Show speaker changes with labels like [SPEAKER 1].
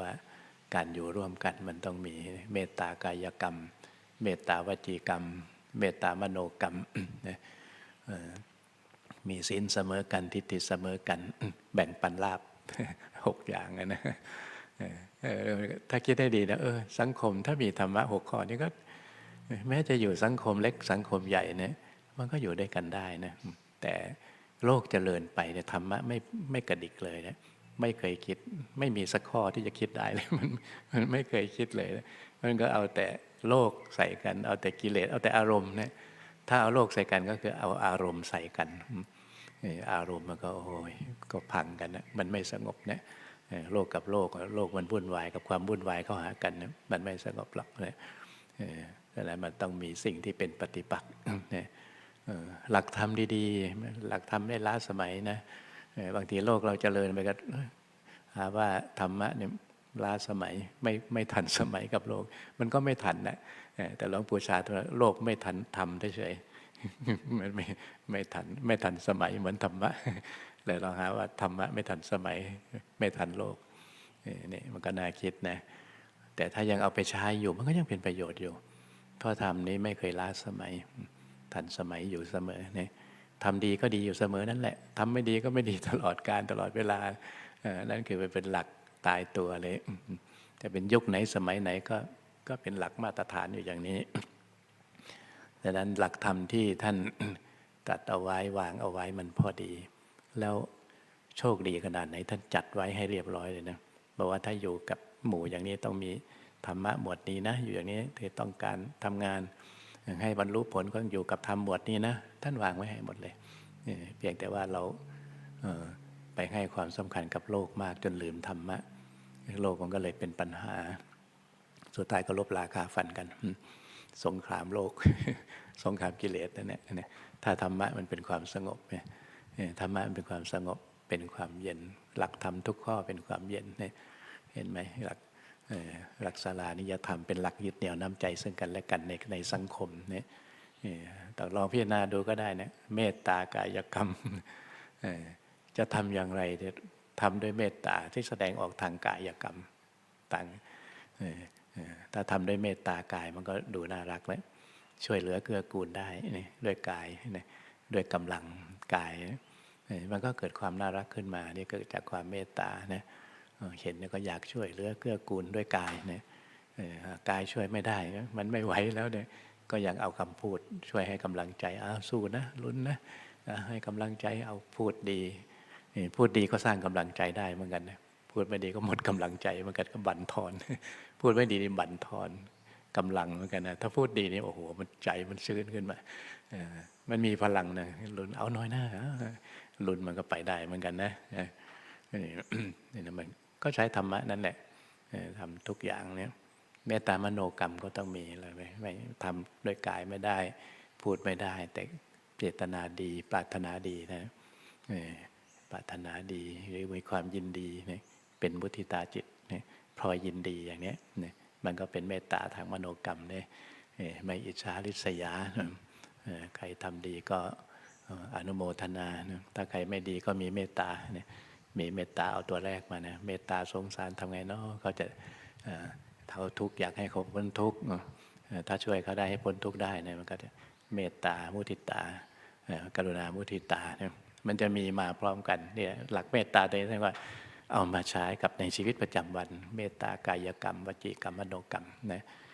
[SPEAKER 1] ว่าการอยู่ร่วมกันมันต้องมีเมตตากายกรรม เมตตาวจีกรรม เมตตามโนกรรมมีศีลเสมอกันทิฏฐิเสมอกัน แบ่งปันลาบหกอย่างนะถ้าคิดได้ดีนะเออสังคมถ้ามีธรรมะหกข้อนี้ก็ แม้จะอยู่สังคมเล็กสังคมใหญ่เนี่ยมันก็อยู่ด้วยกันได้นะแต่โลกเจริญไปเนี่ยธรรมะไม่ไม่กระดิกเลยนะ ไม่เคยคิด ไม่มีสักข้อที่จะคิดได้เลยมันมันไม่เคยคิดเลย มันก็เอาแต่โลกใส่กัน เอาแต่กิเลสเอาแต่อารมณ์เนี่ยถ้าเอาโลกใส่กันก็คือเอาอารมณ์ใส่กันอารมณ์มันก็โอ้ยก็พังกันนะมันไม่สงบเนะเอ่อโลกกับโลกโลกมันวุ่นวายกับความวุ่นวายเข้าหากันนะมันไม่สงบหรอกนะเออดังนั้นมันต้องมีสิ่งที่เป็นปฏิปักษ์นะเออหลักธรรมดีๆ หลักธรรมไม่ล้าสมัยนะ บางทีโลกเราเจริญไปก็หาว่าธรรมะเนี่ยล้าสมัยไม่ไม่ทันสมัยกับโลก มันก็ไม่ทันนะแต่หลวงปู่ชาตัวโลกไม่ทันทำเฉยมันไม่ไม่ทันไม่ทันสมัยเหมือนธรรมะเลยเราหาว่าธรรมะไม่ทันสมัยไม่ทันโลกนี่มันก็น่าคิดนะ แต่ถ้ายังเอาไปใช้อยู่มันก็ยังเป็นประโยชน์อยู่เพราะธรรมนี้ไม่เคยล้าสมัย ทันสมัยอยู่เสมอเนี่ย ทำดีก็ดีอยู่เสมอนั่นแหละทำไม่ดีก็ไม่ดีตลอดการตลอดเวลานั่นคือเป็นหลักตายตัวเลยจะเป็นยุคไหนสมัยไหนก็ก็เป็นหลักมาตรฐานอยู่อย่างนี้ดังนั้นหลักธรรมที่ท่านตัดเอาไว้วางเอาไว้มันพอดี แล้วโชคดีขนาดไหน ท่านจัดไว้ให้เรียบร้อยเลยนะบอกว่าถ้าอยู่กับหมู่อย่างนี้ต้องมีธรรมะหมวดนี้นะ อยู่อย่างนี้ที่ต้องการทำงาน ให้บรรลุผลก็อยู่กับธรรมหมวดนี้นะ ท่านวางไว้ให้หมดเลยเพียงแต่ว่าเราเไปให้ความสำคัญกับโลกมากจนลืมธรรมะ โลกมันก็เลยเป็นปัญหา สุดท้ายก็ลบราคาฟันกัน สงครามโลก สงครามกิเลสนั่นแหละถ้าธรรมะมันเป็นความสงบเนี่ยธรรมะมันเป็นความสงบเป็นความเย็น หลักธรรมทุกข้อเป็นความเย็นเนี่ยเห็นไหมหลัก หลักศาลานิยธรรมเป็นหลักยึดเหนี่ยวน้ำใจซึ่งกันและกันในในสังคมเนี่ยเออลองพิจารณาดูก็ได้นะเมตตากายกรรมจะทำอย่างไรทำด้วยเมตตาที่แสดงออกทางกายกรรมต่างถ้าทำด้วยเมตตากายมันก็ดูน่ารักแล้วช่วยเหลือเกื้อกูลได้นี่ด้วยกายนี่ด้วยกำลังกาย มันก็เกิดความน่ารักขึ้นมานี่เกิดจากความเมตตานะ เอ่อเห็นก็อยากช่วยเหลือเกื้อกูลด้วยกายนะกายช่วยไม่ได้นะมันไม่ไหวแล้วเนี่ยก็ยังเอาคำพูดช่วยให้กำลังใจอ้าวสู้นะลุ้นนะให้กำลังใจเอาพูดดีพูดดีก็สร้างกำลังใจได้เหมือนกันนะพูดไม่ดีก็หมดกำลังใจเหมือนกันก็บั่นทอน พูดไม่ดีนี่บั่นทอนกำลังเหมือนกันนะถ้าพูดดีนี่โอ้โหมันใจมันชื้นขึ้นมามันมีพลังนะลุนเอาน้อยหน้าลุนมันก็ไปได้เหมือนกันนะนี่นี่นะมัน ก็ใช้ธรรมะนั่นแหละทำทุกอย่างเนี่ยเมตตามโนกรรมก็ต้องมีอะไรไหมไม่ทำด้วยกายไม่ได้ พูดไม่ได้ แต่เจตนาดี ปรารถนาดีนะเออปรารถนาดีหรือมีความยินดีเนี่ยเป็นมุทิตาจิตเนี่ยพลอยยินดีอย่างเนี้ยเนี่ยมันก็เป็นเมตตาทางมโนกรรมเนี่ยไม่อิจฉาริษยาใครทำดีก็อนุโมทนา ถ้าใครไม่ดีก็มีเมตตาเนี่ย มีเมตตาเอาตัวแรกมานะเมตตาสงสารทำไงเนาะเขาจะเท่าทุกข์อยากให้เขาพ้นทุกข์ถ้าช่วยเขาได้ให้พ้นทุกข์ได้เนี่ยมันก็จะเมตตามุทิตาเอ่อกรุณามุทิตาเนี่ยมันจะมีมาพร้อมกันเนี่ยหลักเมตตาตัวนี้เรียกว่าเอามาใช้กับในชีวิตประจำวัน เมตตากายกรรม วจีกรรมมโนกรรมนะ